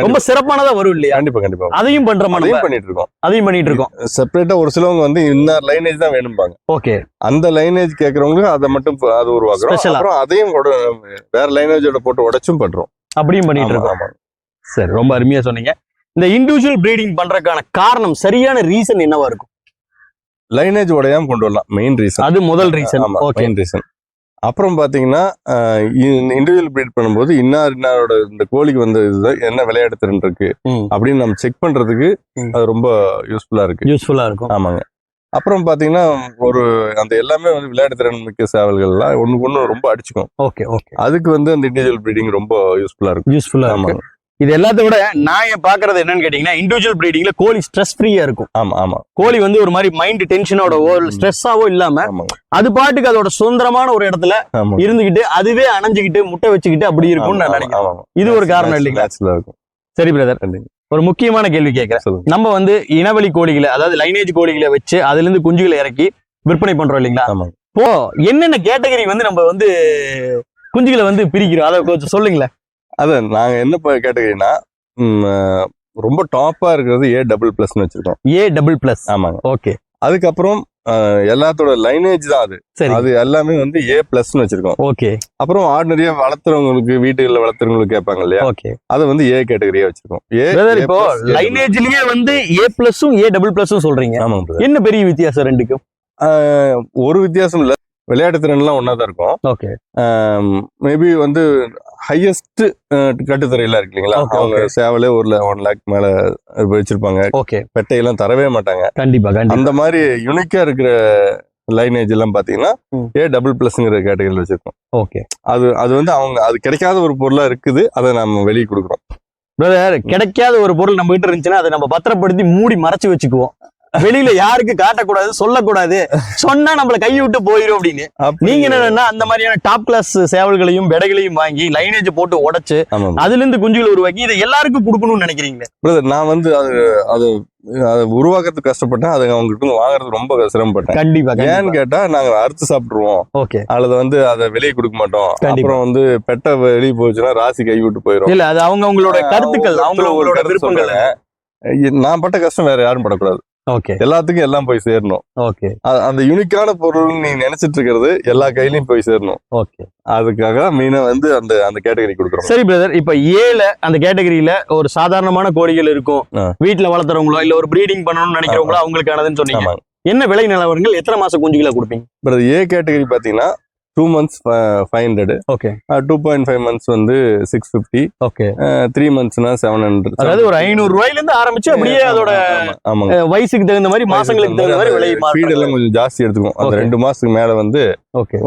ரொம்ப சிறப்பானதா வரும் இல்லையா? கண்டிப்பா கண்டிப்பா. அதையும் பண்றோமா நம்ம அதையும் பண்ணிட்டு இருக்கோம் அதையும் பண்ணிட்டு இருக்கோம் செப்பரேட்டா ஒரு சிலவங்க வந்து இன்னர் லைனேஜ் தான் வேணும்பாங்க. ஓகே. அந்த லைனேஜ் கேக்குறவங்களுக்கு அதை மட்டும் அது உருவாக்குறோம். அப்புறம் அதையும் வேற லைனேஜோட போட்டு உடைச்சும் பண்றோம். அப்படியும் பண்ணிட்டு இருக்கோம். சரி ரொம்ப அருமையா சொன்னீங்க. இந்த இண்டிவிஜுவல் ப்ரீடிங் பண்றதுக்கான காரணம் சரியான ரீசன் என்னவா இருக்கும்? லைனேஜ் உடையாம கொண்டு வரலாம். மெயின் ரீசன் அது முதல் ரீசன் ஓகே மெயின் ரீசன் அப்புறம் பாத்தீங்கன்னா இண்டிவிஜுவல் ப்ரீட் பண்ணும்போது இன்னார் இன்னாரோட இந்த கோழிக்கு வந்த இதுதான் என்ன விளையாட்டு திறன் இருக்கு அப்படின்னு நம்ம செக் பண்றதுக்கு. அது ரொம்ப யூஸ்ஃபுல்லா இருக்கு. யூஸ்ஃபுல்லா இருக்கும். ஆமாங்க. அப்புறம் பாத்தீங்கன்னா ஒரு அந்த எல்லாமே வந்து விளையாட்டு திறன் மிக்க சேவல்கள்லாம் ஒண்ணுக்கு ஒண்ணு ரொம்ப அடிச்சுக்கும். Okay okay. அதுக்கு வந்து அந்த இண்டிவிஜுவல் ப்ரீடிங் ரொம்ப யூஸ்ஃபுல்லா இருக்கும். யூஸ்ஃபுல்லா ஆமா இருக்கு இது எல்லாத்த விட நான் ஏன் பாக்குறது என்னன்னு கேட்டீங்கன்னா இண்டிவிஜுவல் ப்ரீடிங்ல கோழி ஸ்ட்ரெஸ் ஃப்ரீயா இருக்கும். ஆமா ஆமா. கோழி வந்து ஒரு மாதிரி மைண்ட் டென்ஷனோடவோ ஸ்ட்ரெஸ்ஸாவோ இல்லாம அது பாட்டுக்கு அதோட சுதந்திரமான ஒரு இடத்துல இருந்துகிட்டு அதுவே அணைஞ்சுக்கிட்டு முட்டை வச்சுக்கிட்டு அப்படி இருக்கும்னு நான் நினைக்கிறேன். இது ஒரு காரணம் இல்லைங்களா? இருக்கும். சரி பிரதர். ஒரு முக்கியமான கேள்வி கேட்கிறேன். நம்ம வந்து இனவழி கோழிகளை அதாவது லைனேஜ் கோழிகளை வச்சு அதுல இருந்து குஞ்சுகளை இறக்கி விற்பனை பண்றோம் இல்லைங்களா? இப்போ என்னென்ன கேட்டகரி வந்து நம்ம வந்து குஞ்சுகளை வந்து பிரிக்கிறோம்? அதை கொஞ்சம் சொல்லுங்களேன். அதான் நாங்க என்ன கேட்டகரினா ரொம்ப டாப்பா இருக்கிறது ஏ டபுள் பிளஸ்னு வச்சிருக்கோம் ஏ டபுள் பிளஸ் ஆமாங்க. ஓகே அதுக்கப்புறம் எல்லாத்தோட லைனேஜ் தான் அது. சரி. அது எல்லாமே வந்து ஏ பிளஸ்னு வச்சிருக்கோம் ஓகே அப்புறம் ஆர்டினரியா வளர்த்துறவங்களுக்கு வீட்டுகளில் வளர்த்துறவங்களுக்கு கேட்பாங்க இல்லையா? ஓகே அதை வந்து ஏ கேட்டகரியா வச்சிருக்கோம் ஏ இப்போ. லைனேஜ்லயே வந்து ஏ பிளஸும் ஏ டபுள் பிளஸும் சொல்றீங்க. ஆமாங்க. என்ன பெரிய வித்தியாசம் ரெண்டுக்கும்? ஒரு வித்தியாசம் இல்ல. விளையாட்டு திறன்லாம் ஒன்னா தான் இருக்கும். ஓகே. மேபி வந்து ஹையஸ்ட் கட்டுத்தரையில இருக்கு இல்லைங்களா அவங்க சேவலே ஒரு ஒன் லேக் மேல வச்சிருப்பாங்க. ஓகே. பெட்டையெல்லாம் தரவே மாட்டாங்க. கண்டிப்பா அந்த மாதிரி யுனிக்கா இருக்கிற லைனேஜ் எல்லாம் பாத்தீங்கன்னா. ஏ டபுள் பிளஸ்ங்கிற கேட்டகரியில் வச்சிருக்கோம். ஓகே. அது அது வந்து அவங்க அது கிடைக்காத ஒரு பொருளா இருக்குது அதை நம்ம வெளியே கொடுக்குறோம். பிரதர் கிடைக்காத ஒரு பொருள் நம்ம கிட்ட இருந்துச்சுன்னா அதை நம்ம பத்திரப்படுத்தி மூடி மறைச்சு வச்சுக்குவோம். வெளியில யாருக்கு காட்டக்கூடாது சொல்லக்கூடாது. சொன்னா நம்மள கையை விட்டு போயிரும் அப்படின்னு. அப்படி- நீங்க என்னன்னா அந்த மாதிரியான டாப் கிளாஸ் சேவல்களையும் பெடைகளையும் வாங்கி லைனேஜ் போட்டு உடைச்சு அதுல இருந்து குஞ்சுகள் உருவாக்கி இதை எல்லாருக்கும் கொடுக்கணும்னு நினைக்கிறீங்க நான் வந்து அது அது அதை உருவாக்குறதுக்கு கஷ்டப்பட்டேன். அதை அவங்ககிட்ட வாங்குறது ரொம்ப சிரமப்பட்டேன். கண்டிப்பா ஏன்னு கேட்டா நாங்க அறுத்து சாப்பிட்டுருவோம். ஓகே. அல்லது வந்து அதை வெளியே கொடுக்க மாட்டோம். அப்புறம் வந்து பெட்டை வெளியே போச்சுன்னா ராசி கை விட்டு போயிடும் இல்ல அது அவங்க அவங்களோட கருத்துக்கள் அவங்களோட விருப்பங்கள். நான் பட்ட கஷ்டம் வேற யாரும் படக்கூடாது. ஓகே. எல்லாத்துக்கும் எல்லாம் போய் சேரணும். ஓகே. அந்த யூனிக்கான பொருள் நீ நினைச்சிட்டு இருக்கிறது எல்லா கையிலயும் போய் சேரணும். ஓகே. அதுக்காக மீனை வந்து அந்த அந்த கேட்டகரி கொடுக்குறோம். சரி பிரதர் இப்ப ஏல அந்த கேட்டகரியில ஒரு சாதாரணமான கோழிகள் இருக்கும். வீட்டுல வளர்த்துறவங்களோ இல்ல ஒரு ப்ரீடிங் பண்ணணும்னு நினைக்கிறவங்களோ அவங்களுக்கானதுன்னு சொன்னீங்க. என்ன விலை நிலவரங்கள்? எத்தனை மாச குஞ்சுகளை கொடுப்பீங்க? அப்புறம் ஏ கேட்டகரி பாத்தீங்கன்னா two months five hundred okay two point five months வந்து சிக்ஸ் ஃபிஃப்டி ஓகே த்ரீ மந்த்ஸ்னா செவன் ஹண்ட்ரட் அதாவது ஒரு ஐநூறு ரூபாயில இருந்து ஆரம்பிச்சு அப்படியே அதோட ஆமாங்க. வயசுக்கு தகுந்த மாதிரி மாசங்களுக்கு தகுந்த மாதிரி விலை ஃபீட் எல்லாம் கொஞ்சம் ஜாஸ்தி எடுத்துக்கும் அந்த. ரெண்டு மாசத்துக்கு மேல வந்து ஓகே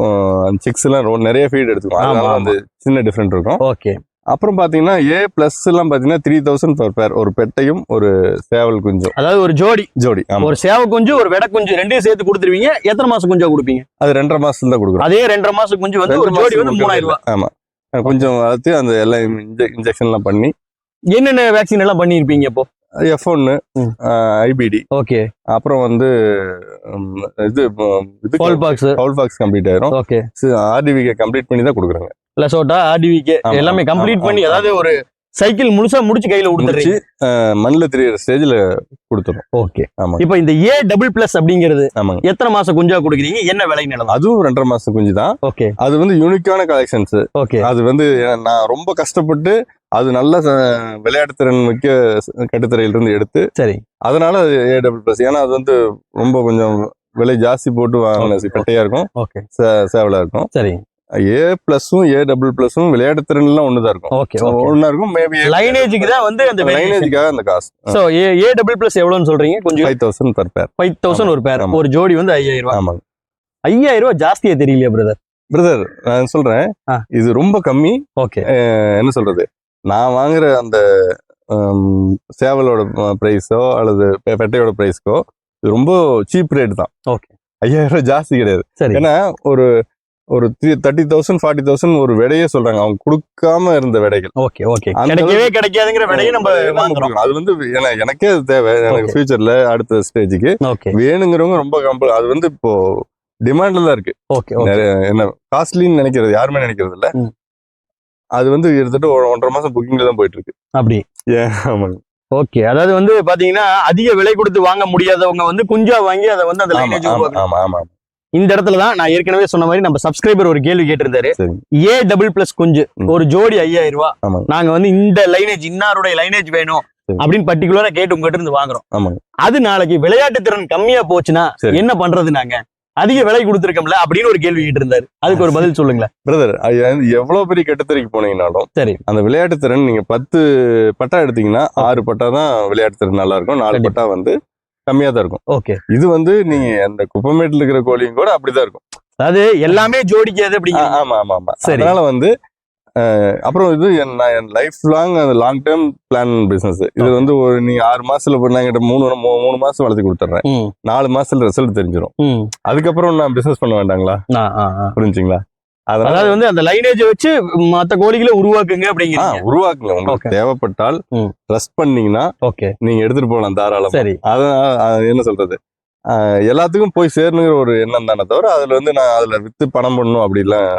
அந்த சிக்ஸ் எல்லாம் நிறைய ஃபீட் எடுத்துக்கும் அதனால. வந்து சின்ன டிஃப்ரெண்ட் இருக்கும். ஓகே அப்புறம் பாத்தீங்கன்னா ஏ பிளஸ் எல்லாம் பாத்தீங்கன்னா த்ரீ தௌசண்ட் பர் பேர் ஒரு பெட்டையும் ஒரு சேவல் குஞ்சும். அதாவது ஒரு ஜோடி. ஜோடி ஒரு சேவ குஞ்சு ஒரு வெடை குஞ்சு ரெண்டையும் சேர்த்து கொடுத்துருவீங்க. எத்தனை மாசம் குஞ்சா கொடுப்பீங்க? அது ரெண்டரை மாசத்துல தான் கொடுக்குறோம். அதே ரெண்டரை மாசம் குஞ்சு வந்து ஒரு ஜோடி வந்து மூணாயிரம் ரூபாய். ஆமா. கொஞ்சம் வளர்த்து அந்த எல்லாம் இன்ஜெக்ஷன் எல்லாம் பண்ணி. என்னென்ன வேக்சின் எல்லாம் பண்ணிருப்பீங்க இப்போ? எஃப் ஒன்னு. IBD okay. அப்புறம் வந்து இது இது பால் பாக்ஸ் பாக்ஸ் கம்ப்ளீட் ஆயிரும். ஓகே. ஆர்டிவிகே கம்ப்ளீட் பண்ணி தான் கொடுக்குறாங்க. லசோட்டா ஆர்டிவிகே ஆமா, எல்லாமே ஆமா, கம்ப்ளீட் ஆமா, பண்ணி ஆமா. அதாவது ஒரு சைக்கிள் முழுசா முடிச்சு கையில கொடுத்துறீங்க முடிச்சு மண்ணில் தெரியற ஸ்டேஜ்ல கொடுத்துரும். ஓகே ஆமாங்க. இப்போ இந்த ஏ டபுள் பிளஸ் அப்படிங்கிறது ஆமாங்க. எத்தனை மாசம் குஞ்சா கொடுக்குறீங்க? என்ன விலை நிலவரம் அதுவும் ரெண்டரை மாசம் குஞ்சு தான். ஓகே அது வந்து யூனிக்கான கலெக்ஷன்ஸ் ஓகே அது வந்து நான் ரொம்ப கஷ்டப்பட்டு அது நல்ல விளையாட்டு திறன் மிக்க கட்டுத்தரையில இருந்து எடுத்து சரி. அதனால அது ஏ டபுள் பிளஸ் ஏன்னா அது வந்து ரொம்ப கொஞ்சம் விலை ஜாஸ்தி போட்டு வாங்கின. பெட்டையா இருக்கும். ஓகே சேவலா இருக்கும். சரி. ஏ பிளஸும் ஏ டபுள் பிளஸும் விளையாட்டு திறன் எல்லாம் ஒண்ணுதான் இருக்கும். ஓகே ஒன்னா இருக்கும் மேபி லைனேஜுக்கு தான் வந்து அந்த லைனேஜுக்காக அந்த காசு. So A A double plus எவ்வளவுன்னு சொல்றீங்க? கொஞ்சம் five thousand per pair five thousand ஒரு பேர். ஒரு ஜோடி வந்து ஐயாயிரம் ரூபாய். ஆமாங்க. ஐயாயிரம் ரூபாய் ஜாஸ்தியா தெரியலையா பிரதர் பிரதர் நான் சொல்றேன். இது ரொம்ப கம்மி. ஓகே என்ன சொல்றது? நான் வாங்குற அந்த சேவலோட ப்ரைஸோ அல்லது பெட்டையோட ப்ரைஸ்க்கோ இது ரொம்ப சீப் ரேட் தான். Okay. ஐயாயிரம் ரூபாய் ஜாஸ்தி கிடையாது. சரி. ஏன்னா ஒரு ஒரு தேர்ட்டி தௌசண்ட் ஃபார்ட்டி தௌசண்ட் ஒரு விடையே சொல்றாங்க. அவங்க கொடுக்காம இருந்த விடைகள். ஓகே ஓகே கிடைக்கவே கிடைக்காதுங்கிற விலையை நம்ம. அது வந்து எனக்கே அது தேவை. எனக்கு. ஃபியூச்சர்ல அடுத்த ஸ்டேஜுக்கு வேணுங்கிறவங்க ரொம்ப கம்பல் அது வந்து இப்போ டிமாண்ட்ல தான் இருக்கு. ஓகே என்ன காஸ்ட்லின்னு நினைக்கிறது யாருமே நினைக்கிறது இல்ல. அது வந்து கிட்டத்தட்ட ஒன்றரை மாசம் புக்கிங்ல தான் போயிட்டு இருக்கு. அப்படி. ஏன்? ஆமாங்க. ஓகே அதாவது வந்து பாத்தீங்கன்னா அதிக விலை கொடுத்து வாங்க முடியாதவங்க வந்து குஞ்சா வாங்கி அதை வந்து அந்த இந்த இடத்துல தான் நான் ஏற்கனவே சொன்ன மாதிரி நம்ம சப்ஸ்கிரைபர் ஒரு கேள்வி கேட்டிருந்தாரு. ஏ டபுள் பிளஸ் குஞ்சு. ஒரு ஜோடி ஐயாயிரம் ரூபாய். நாங்க வந்து இந்த லைனேஜ் இன்னாருடைய லைனேஜ் வேணும். அப்படின்னு பர்டிகுலரா கேட்டு உங்ககிட்ட இருந்து வாங்குறோம். அது நாளைக்கு விளையாட்டு திறன் கம்மியா போச்சுன்னா. என்ன பண்றது நாங்க? அதிக விலை கொடுத்துருக்கோம்ல அப்படின்னு ஒரு கேள்வி கேட்டு இருந்தாரு அதுக்கு ஒரு பதில் சொல்லுங்களேன். பிரதர் எவ்வளவு பெரிய கட்டுத்தரைக்கு போனீங்கனாலும் சரி. அந்த விளையாட்டு திறன் நீங்க பத்து பட்டா எடுத்தீங்கன்னா ஆறு பட்டா தான் விளையாட்டு திறன் நல்லா இருக்கும். நாலு. பட்டா வந்து கம்மியா தான் இருக்கும். ஓகே. இது வந்து நீங்க அந்த குப்பமேட்டில் இருக்கிற கோழியும் கூட அப்படிதான் இருக்கும். அதாவது எல்லாமே ஜோடிக்காது ஆ, அப்படிங்க ஆமா ஆமா. ஆமா. அதனால வந்து அப்புறம் இது என் நான் என் லைஃப் லாங் அந்த லாங் டேர்ம் பிளான் பிசினஸ் இது வந்து ஒரு நீங்க ஆறு மாசத்துல போய் நான் கிட்ட மூணு மூணு மாசம் வளர்த்தி கொடுத்துட்றேன். நாலு மாசத்துல ரிசல்ட் தெரிஞ்சிடும். அதுக்கப்புறம் நான் பிசினஸ் பண்ண வேண்டாங்களா. புரிஞ்சுங்களா? அதாவது வந்து அந்த லைனேஜ் வச்சு மத்த கோழிகளை உருவாக்குங்க அப்படிங்கிறீங்க. உருவாக்குங்க உங்களுக்கு. தேவைப்பட்டால். ட்ரஸ்ட் பண்ணீங்கன்னா ஓகே நீங்க எடுத்துட்டு போகலாம் தாராளம். சரி. அதான் என்ன சொல்றது? எல்லாத்துக்கும் போய் சேரணுங்கிற ஒரு எண்ணம் தானே தவிர அதுல வந்து நான் அதுல வித்து பணம் பண்ணணும் அப்படிலாம்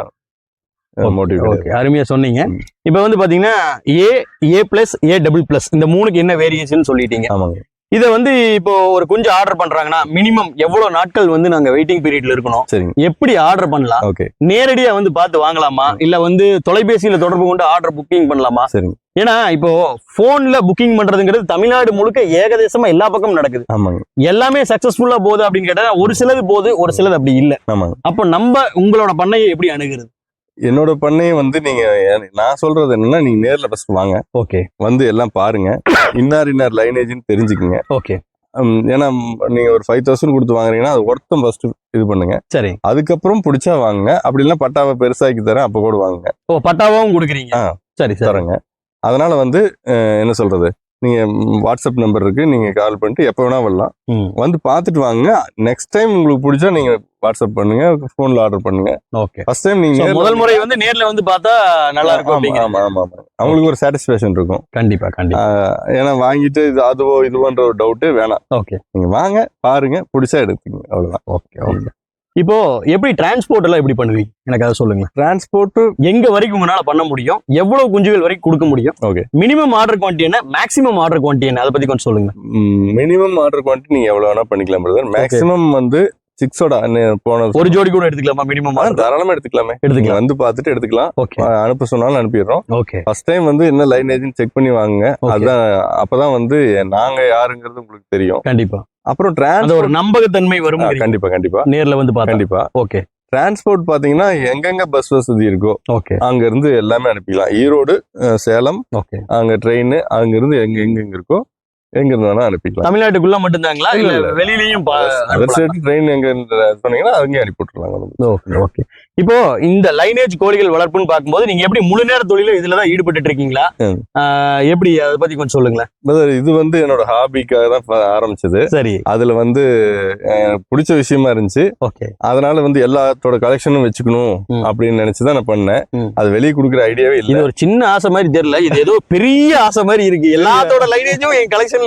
அருமையா சொன்னீங்க. இப்போ வந்து பாத்தீங்கன்னா A A plus A double plus இந்த மூணுக்கு என்ன வேரியேஷன் சொல்லிட்டீங்க. ஆமாங்க. இதை வந்து இப்போ ஒரு குஞ்சு ஆர்டர் பண்றாங்கன்னா மினிமம் எவ்வளவு நாட்கள் வந்து நாங்க வெயிட்டிங் பீரியட்ல இருக்கணும்? சரிங்க. எப்படி ஆர்டர் பண்ணலாம்? ஓகே நேரடியா வந்து பார்த்து வாங்கலாமா? இல்ல வந்து தொலைபேசியில தொடர்பு கொண்டு ஆர்டர் புக்கிங் பண்ணலாமா? சரிங்க. ஏன்னா இப்போ போன்ல புக்கிங் பண்றதுங்கிறது தமிழ்நாடு முழுக்க ஏகதேசமா எல்லா பக்கமும் நடக்குது. ஆமாங்க. எல்லாமே சக்சஸ்ஃபுல்லா போகுது அப்படின்னு கேட்டா ஒரு சிலது போகுது ஒரு சிலது அப்படி இல்ல. ஆமாங்க. அப்போ நம்ம உங்களோட பண்ணையை எப்படி அணுகிறது? என்னோட பண்ணையை வந்து நீங்க நான் சொல்றது என்னன்னா நீங்க நேர்ல ஃபர்ஸ்ட் வாங்க. ஓகே. வந்து எல்லாம் பாருங்க. இன்னார் இன்னார் லைனேஜ்னு தெரிஞ்சுக்குங்க. ஓகே. ஏன்னா நீங்க ஒரு ஃபைவ் தௌசண்ட் கொடுத்து வாங்குறீங்கன்னா அது ஒருத்தம் ஃபர்ஸ்ட் இது பண்ணுங்க. சரி. அதுக்கப்புறம் பிடிச்சா வாங்குங்க. அப்படி இல்லைன்னா பட்டாவை பெருசாக்கி தரேன் அப்போ கூட வாங்குங்க. ஓ பட்டாவும் கொடுக்குறீங்க. சரி தரேங்க. அதனால வந்து என்ன சொல்றது? நீங்க ம், வாட்ஸ்அப் நம்பர் இருக்கு நீங்க கால் பண்ணிட்டு எப்போ வேணா வரலாம். வந்து பார்த்துட்டு வாங்க. நெக்ஸ்ட் டைம் உங்களுக்கு பிடிச்சா நீங்க வாட்ஸ்அப் பண்ணுங்க போன்ல ஆர்டர் பண்ணுங்க. ஓகே ஃபர்ஸ்ட் டைம் நீங்க So, நேர்ல முதல் முறை வந்து நேர்ல வந்து பார்த்தா நல்லா இருக்கும் ஆமா, அப்படிங்கிறீங்க. ஆமா ஆமா ஆமா. அவங்களுக்கு ஒரு சாட்டிஸ்பேக்ஷன் இருக்கும். கண்டிப்பா கண்டிப்பா. ஆஹ் ஏன்னா வாங்கிட்டு இது அதுவோ இதுவோன்ற ஒரு டவுட்டு வேணாம். ஓகே நீங்க வாங்க பாருங்க பிடிச்சா எடுத்துக்கங்க. அவ்வளவுதான். ஓகே ஓகே இப்போ எப்படி டிரான்ஸ்போர்ட் எல்லாம் எப்படி பண்ணுவீங்க எனக்கு அதை சொல்லுங்க. டிரான்ஸ்போர்ட் எங்க வரைக்கும் உங்களால பண்ண முடியும்? எவ்வளவு குஞ்சுகள் வரைக்கும் கொடுக்க முடியும்? Okay. மினிமம் ஆர்டர் குவான்டிட்டி என்ன? மேக்ஸிமம் ஆர்டர் குவான்டிட்டி என்ன? அதை பத்தி கொஞ்சம் சொல்லுங்க. மினிமம் ஆர்டர் குவான்டிட்டி நீங்க எவ்வளவு வேணா பண்ணிக்கலாம் பிரதர் மேக்ஸிமம் வந்து சிக்ஸோட போன ஒரு ஜோடி கூட எடுத்துக்கலாமா? மினிமம் தாராளமா எடுத்துக்கலாமே. எடுத்துக்கலாம். வந்து பார்த்துட்டு எடுத்துக்கலாம். அனுப்ப சொன்னாலும் அனுப்பிடுறோம். ஓகே. ஃபர்ஸ்ட் டைம் வந்து என்ன லைனேஜ்னு செக் பண்ணி வாங்குங்க. அதான் அப்பதான் வந்து நாங்க யாருங்கிறது உங்களுக்கு தெரியும். கண்டிப்பா. அப்புறம் டிரான்ஸ் ஒரு நம்பகத்தன்மை வரும் கண்டிப்பா கண்டிப்பா. நேர்ல வந்து கண்டிப்பா. ஓகே. டிரான்ஸ்போர்ட் பாத்தீங்கன்னா எங்கெங்க பஸ் வசதி இருக்கோ ஓகே. அங்க இருந்து எல்லாமே அனுப்பிக்கலாம். ஈரோடு சேலம் ஓகே. அங்க ட்ரெயின் அங்க இருந்து எங்க எங்க இருக்கோ எங்க இருந்து வேணா அனுப்பிக்கலாம். தமிழ்நாட்டுக்குள்ள மட்டும்தாங்களா? இல்ல. வெளியிலயும் அதர்? ஸ்டேட் ட்ரெயின் எங்க சொன்னீங்கன்னா அங்கே அனுப்பி விட்டுருலாங்க ஓகே ஓகே இப்போ இந்த லைனேஜ் கோழிகள் வளர்ப்புன்னு பார்க்கும்போது நீங்க எப்படி முழு நேர தொழிலும் இதுல தான் ஈடுபட்டு இருக்கீங்களா? எப்படி அதை பத்தி கொஞ்சம் சொல்லுங்களேன். இது வந்து என்னோட ஹாபிக்காக தான் ஆரம்பிச்சது. சரி. அதுல வந்து பிடிச்ச விஷயமா இருந்துச்சு. ஓகே அதனால வந்து எல்லாத்தோட கலெக்ஷனும் வச்சுக்கணும். அப்படின்னு நினைச்சுதான் நான் பண்ணேன். அது வெளியே கொடுக்குற ஐடியாவே இல்ல. ஒரு சின்ன ஆசை மாதிரி தெரியல. இது ஏதோ பெரிய ஆசை மாதிரி இருக்கு. எல்லாத்தோட லைனேஜும் என் அப்படிங்கிறது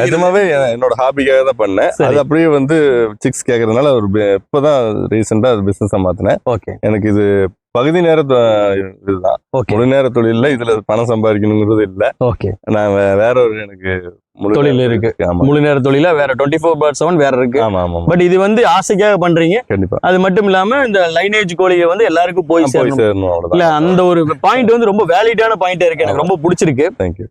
நிஜமாவே என்னோட ஹாபிக்காக தான் பண்ணேன். அது அப்படியே வந்து சிக்ஸ் கேட்கறதுனால ஒரு இப்பதான் ரீசெண்டா அது பிசினஸ் மாத்தினேன். ஓகே எனக்கு இது பகுதி நேர இதுதான். முழு நேர தொழில்ல இதுல பணம் சம்பாதிக்கணுங்கிறது இல்ல. ஓகே நான் வேற ஒரு எனக்கு முழு தொழில் இருக்கு. முழு நேர தொழில வேற டுவெண்ட்டி ஃபோர் பார் செவன் வேற இருக்கு. ஆமா ஆமா. பட் இது வந்து ஆசைக்காக பண்றீங்க. கண்டிப்பா. அது மட்டும் இல்லாம இந்த லைனேஜ் கோழியை வந்து எல்லாருக்கும் போய் சேரணும். இல்ல அந்த ஒரு பாயிண்ட் வந்து ரொம்ப வேலிடான பாயிண்ட் இருக்கு. எனக்கு ரொம்ப பிடிச்சிருக்கு. தேங்க்யூ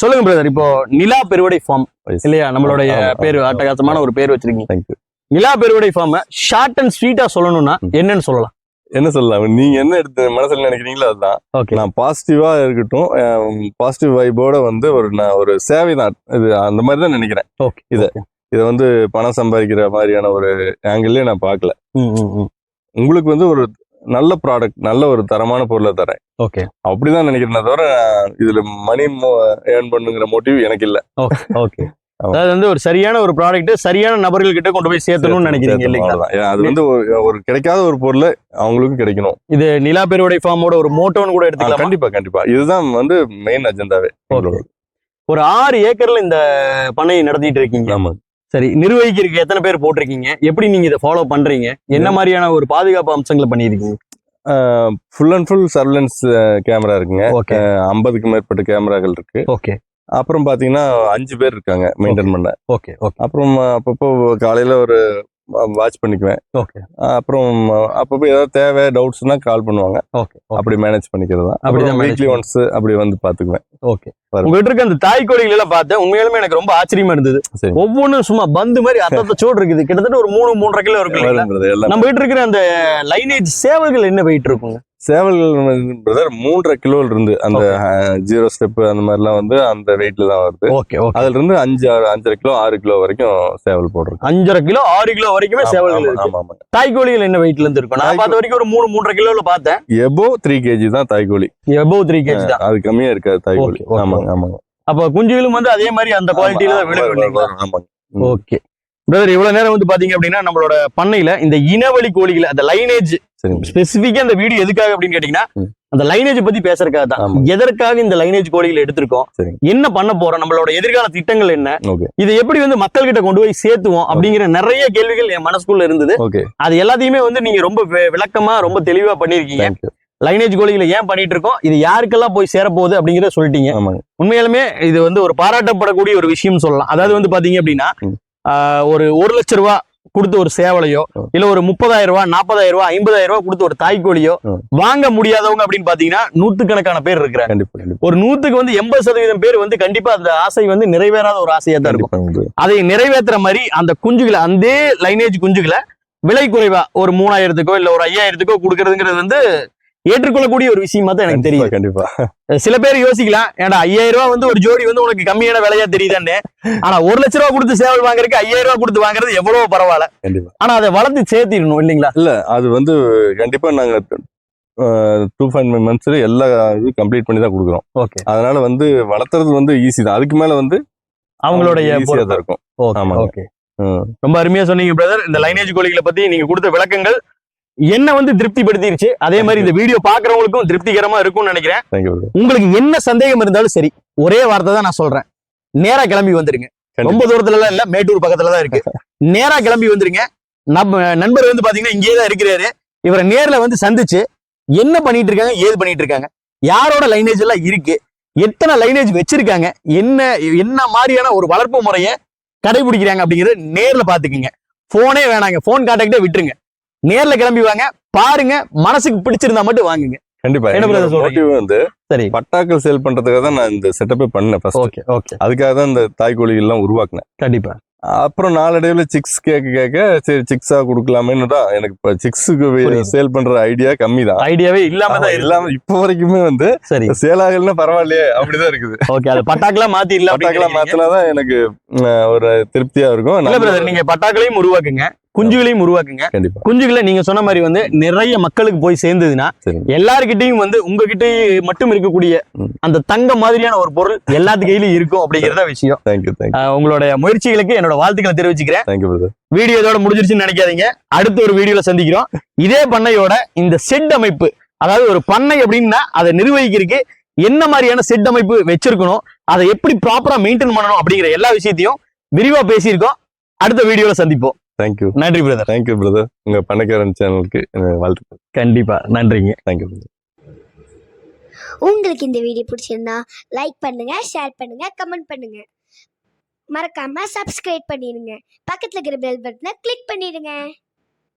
சொல்லுங்க பிரதர் இப்போ நிலா பெருவடை ஃபார்ம் இல்லையா? நம்மளுடைய பேர். அட்டகாசமான ஒரு பேர் வச்சிருக்கீங்க. Thank you Nila Peruvadai farm short and ஸ்வீட்டா சொல்லணும்னா. என்னன்னு சொல்லலாம்? என்ன சொல்லலாம்? நீங்க என்ன எடுத்து மனசுல நினைக்கிறீங்களோ அதுதான். நான் பாசிட்டிவா இருக்கட்டும் பாசிட்டிவ் வைபோட வந்து ஒரு நான் ஒரு சேவை தான். இது அந்த மாதிரி தான் நினைக்கிறேன். ஓகே இது. இதை வந்து பணம் சம்பாதிக்கிற மாதிரியான ஒரு ஆங்கிள்லயே நான் பார்க்கல. உங்களுக்கு வந்து ஒரு நல்ல ப்ராடக்ட் நல்ல ஒரு தரமான பொருளை தரேன். ஓகே அப்படிதான் நினைக்கிறேன் தவிர இதுல மணி ஏர்ன் பண்ணுங்கிற மோட்டிவ் எனக்கு இல்ல. ஓகே. (laughs) அதாவது வந்து ஒரு சரியான ஒரு ப்ராடக்ட் சரியான நபர்கள் கிட்ட கொண்டு போய் சேர்த்தணும்னு நினைக்கிறீங்க இல்லைங்களா? அது வந்து ஒரு- கிடைக்காத ஒரு பொருளை அவங்களுக்கும் கிடைக்கணும். இது நிலா பெருவடை ஃபார்மோட ஒரு மோட்டோன்னு கூட எடுத்துக்கலாம்? கண்டிப்பா கண்டிப்பா. இதுதான் வந்து மெயின் அஜெண்டாவே ஒரு ஆறு ஏக்கர்ல இந்த பண்ணையை நடத்திட்டு இருக்கீங்க. ஆமா சரி நிர்வகிக்கிறதுக்கு எத்தனை பேர் போட்டிருக்கீங்க? எப்படி நீங்க இதை ஃபாலோ பண்றீங்க? என்ன மாதிரியான ஒரு பாதுகாப்பு அம்சங்களை பண்ணியிருக்கீங்க? Full and full surveillance camera இருக்குங்க. ஓகே. ஐம்பதுக்கு மேற்பட்ட கேமராக்கள் இருக்கு. ஓகே. அப்புறம் பாத்தீங்கன்னா அஞ்சு பேர் இருக்காங்க மெயின்டைன் பண்ண. Okay okay. அப்புறம் அப்பப்போ காலையில ஒரு வாட்ச் பண்ணிக்குவேன். ஓகே அப்புறம் அப்பப்போ ஏதாவது தேவை டவுட்ஸ்னா கால் பண்ணுவாங்க. ஓகே அப்படி மேனேஜ் பண்ணிக்கிறது தான். அப்படிதான் manage வீக்லி ஒன்ஸ் அப்படி வந்து பாத்துக்குவேன். ஓகே. உங்ககிட்ட இருக்க அந்த தாய் கோழிகள் எல்லாம் பார்த்தேன். உண்மையாலுமே எனக்கு ரொம்ப ஆச்சரியமா இருந்தது. ஒவ்வொன்றும் சும்மா பந்து மாதிரி அத்தத்த சோடு இருக்குது. கிட்டத்தட்ட ஒரு மூணு மூன்றரை கிலோ (laughs) இருக்கு நம்ம கிட்ட இருக்கிற அந்த லைனேஜ் சேவல்கள் என்ன வெயிட் இருக்குங்க? சேவல்கள் பிரதர் மூன்றரை கிலோ இருந்து அந்த ஜீரோ ஸ்டெப் அந்த மாதிரிலாம் வந்து அந்த வெயிட்ல தான் வருது. ஓகே அதுல இருந்து அஞ்சு அஞ்சரை கிலோ ஆறு கிலோ வரைக்கும் சேவல் போடுறோம் அஞ்சரை கிலோ ஆறு கிலோ வரைக்குமே ஆமா தாய் கோழிகள் என்ன வெயிட்ல இருந்து இருக்கும்? நான் தாய் பார்த்த வரைக்கும் ஒரு மூணு மூன்றரை கிலோல பார்த்தேன். எபோ த்ரீ கேஜி தான் தாய்கோழி எபோவ் த்ரீ கேஜி தான். அது கம்மியா இருக்காது தாய்கோழி ஆமாங்க ஆமாங்க அப்ப குஞ்சுகளும் வந்து அதே மாதிரி அந்த குவாலிட்டியில தான் வரும், ஆமாங்க. ஓகே பிரதர் இவ்வளவு நேரம் வந்து பாத்தீங்க அப்படின்னா நம்மளோட பண்ணையில இந்த இனவழி கோழிகளை அந்த லைனேஜ் சரிங்க ஸ்பெசிபிக்கா அந்த வீடியோ எதுக்காக அப்படின்னு கேட்டீங்கன்னா. அந்த லைனேஜ் பத்தி பேசுறதுக்காக தான். எதற்காக இந்த லைனேஜ் கோழிகளை எடுத்திருக்கோம். என்ன பண்ண போறோம்? நம்மளோட எதிர்கால திட்டங்கள் என்ன? இதை எப்படி வந்து மக்கள் கிட்ட கொண்டு போய் சேர்த்துவோம் அப்படிங்கிற நிறைய கேள்விகள் என் மனசுக்குள்ள இருந்தது. அது எல்லாத்தையுமே வந்து நீங்க ரொம்ப விளக்கமா ரொம்ப தெளிவா பண்ணிருக்கீங்க லைனேஜ் கோழிகளை ஏன் பண்ணிட்டு இருக்கோம்? இது யாருக்கெல்லாம் போய் சேரப்போகுது அப்படிங்கிறத சொல்லிட்டீங்க. உண்மையாலுமே இது வந்து ஒரு பாராட்டப்படக்கூடிய ஒரு விஷயம் சொல்லலாம். அதாவது வந்து பாத்தீங்க அப்படின்னா ஒரு ஒரு லட்ச ரூபா கொடுத்து ஒரு சேவலையோ. இல்ல ஒரு முப்பதாயிரம் ரூபாய் நாற்பதாயிரம் ரூபாய் ஐம்பதாயிரம் ரூபாய் கொடுத்து ஒரு தாய்க்கோழியோ. வாங்க முடியாதவங்க அப்படின்னு பாத்தீங்கன்னா நூத்துக்கணக்கான பேர் இருக்கிறாங்க ஒரு நூத்துக்கு வந்து எண்பது சதவீதம் பேர் வந்து கண்டிப்பா அந்த ஆசை வந்து நிறைவேறாத ஒரு ஆசையா தான் இருக்கும் அதை நிறைவேற்றுற மாதிரி அந்த குஞ்சுகளை அந்த லைனேஜ் குஞ்சுகளை விலை குறைவா ஒரு மூணாயிரத்துக்கோ இல்ல ஒரு ஐயாயிரத்துக்கோ கொடுக்கறதுங்கிறது வந்து ஏற்றுக்கொள்ளக்கூடிய ஒரு விஷயமா தான் எனக்கு தெரியுது. கண்டிப்பா சில பேர் யோசிக்கலாம் ஏன்டா ஐயாயிரம் ரூபாய் வந்து ஒரு ஜோடி வந்து உனக்கு கம்மியான விலையா தெரியுதான்னு? ஆனா ஒரு லட்ச ரூபா கொடுத்து சேவல் வாங்குறதுக்கு ஐயாயிரம் ரூபாய் கொடுத்து வாங்குறது எவ்வளவு பரவாயில்ல. கண்டிப்பா. ஆனா அதை வளர்த்து சேர்த்திடணும் இல்லைங்களா? இல்ல அது வந்து கண்டிப்பா நாங்க டூ ஃபைவ் மந்த்ஸ்ல எல்லா இது கம்ப்ளீட் பண்ணி தான் கொடுக்குறோம். ஓகே. அதனால வந்து வளர்த்துறது வந்து ஈஸி தான். அதுக்கு மேல வந்து அவங்களுடைய ஈஸியா தான் இருக்கும். Okay, ஆமாங்க. okay. ம். ரொம்ப அருமையா சொன்னீங்க பிரதர் இந்த லைனேஜ் கோழிகளை பத்தி நீங்க கொடுத்த விளக்கங்கள் என்ன வந்து திருப்திப்படுத்திருச்சு. அதே மாதிரி இந்த வீடியோ பாக்குறவங்களுக்கும் திருப்திகரமா இருக்கும்னு நினைக்கிறேன். உங்களுக்கு என்ன சந்தேகம் இருந்தாலும் சரி ஒரே வார்த்தை தான் நான் சொல்றேன். நேரா கிளம்பி வந்துருங்க. ரொம்ப தூரத்துல எல்லாம் இல்ல மேட்டூர் பக்கத்துல தான் இருக்கு. (laughs) நேரா கிளம்பி வந்துருங்க. நம்ம நண்பர் வந்து பாத்தீங்கன்னா இங்கேயே தான் இருக்கிறாரு. இவரை நேர்ல வந்து சந்திச்சு என்ன பண்ணிட்டு இருக்காங்க ஏது பண்ணிட்டு இருக்காங்க. யாரோட லைனேஜ் எல்லாம் இருக்கு எத்தனை லைனேஜ் வச்சிருக்காங்க என்ன என்ன மாதிரியான ஒரு வளர்ப்பு முறையை கடைபிடிக்கிறாங்க அப்படிங்கறத நேர்ல பாத்துக்குங்க. போனே வேணாங்க. போன் கான்டாக்டே விட்டுருங்க. நேர்ல கிளம்பி வாங்க. பாருங்க மனசுக்கு பிடிச்சிருந்தா மட்டும் வாங்குங்க. கண்டிப்பா. வந்து சரி. பட்டாக்கள் சேல் பண்றதுக்காக தான் நான் இந்த செட்டப்பே பண்ணேன் ஃபர்ஸ்ட் ஓகே ஓகே அதுக்காக தான் இந்த தாய்க்கோழி எல்லாம் உருவாக்குனேன். கண்டிப்பா. அப்புறம் நாளடைவில் சிக்ஸ் கேட்க கேட்க சரி சிக்ஸா கொடுக்கலாமேன்னு தான் எனக்கு இப்போ சிக்ஸுக்கு. சேல் பண்ற ஐடியா கம்மி தான் ஐடியாவே இல்லாம தான் இல்லாம இப்போ வரைக்குமே வந்து சரி. சேல் ஆகலன்னா பரவாயில்லையே அப்படிதான் இருக்குது. ஓகே அது பட்டாக்கெல்லாம் மாத்தி இல்ல பட்டாக்கெல்லாம் எனக்கு ஒரு திருப்தியா இருக்கும். நீங்க பட்டாக்களையும் உருவாக்குங்க. குஞ்சுகளையும் உருவாக்குங்க. குஞ்சுகளை நீங்க சொன்ன மாதிரி வந்து நிறைய மக்களுக்கு போய் சேர்ந்ததுன்னா சரி எல்லார்கிட்டயும் வந்து உங்ககிட்ட மட்டும் இருக்கக்கூடிய. அந்த தங்கம் மாதிரியான ஒரு பொருள் எல்லாத்து கையிலயும் இருக்கும் அப்படிங்கறத விஷயம். உங்களுடைய முயற்சிகளுக்கு என்னோட வாழ்த்துக்களை தெரிவிச்சுக்கிறேன். வீடியோ இதோட முடிஞ்சிருச்சுன்னு நினைக்காதீங்க. அடுத்த ஒரு வீடியோல சந்திக்கிறோம். இதே பண்ணையோட இந்த செட் அமைப்பு அதாவது ஒரு பண்ணை அப்படின்னா அதை நிர்வகிக்கிறதுக்கு என்ன மாதிரியான செட் அமைப்பு வச்சிருக்கணும் அதை எப்படி ப்ராப்பரா மெயின்டைன் பண்ணணும் அப்படிங்கிற எல்லா விஷயத்தையும் விரிவா பேசியிருக்கோம். அடுத்த வீடியோல சந்திப்போம். தேங்க்யூ நன்றி பிரதர் தேங்க்யூ பிரதர் உங்க பணக்காரன் சேனலுக்கு வாழ்த்துக்கள். கண்டிப்பா. நன்றிங்க. தேங்க்யூ பிரதர் உங்களுக்கு இந்த வீடியோ பிடிச்சிருந்தா லைக் பண்ணுங்க ஷேர் பண்ணுங்க கமெண்ட் பண்ணுங்க. மறக்காம சப்ஸ்கிரைப் பண்ணிடுங்க பக்கத்துல இருக்கிற பெல் பட்டனை கிளிக் பண்ணிடுங்க.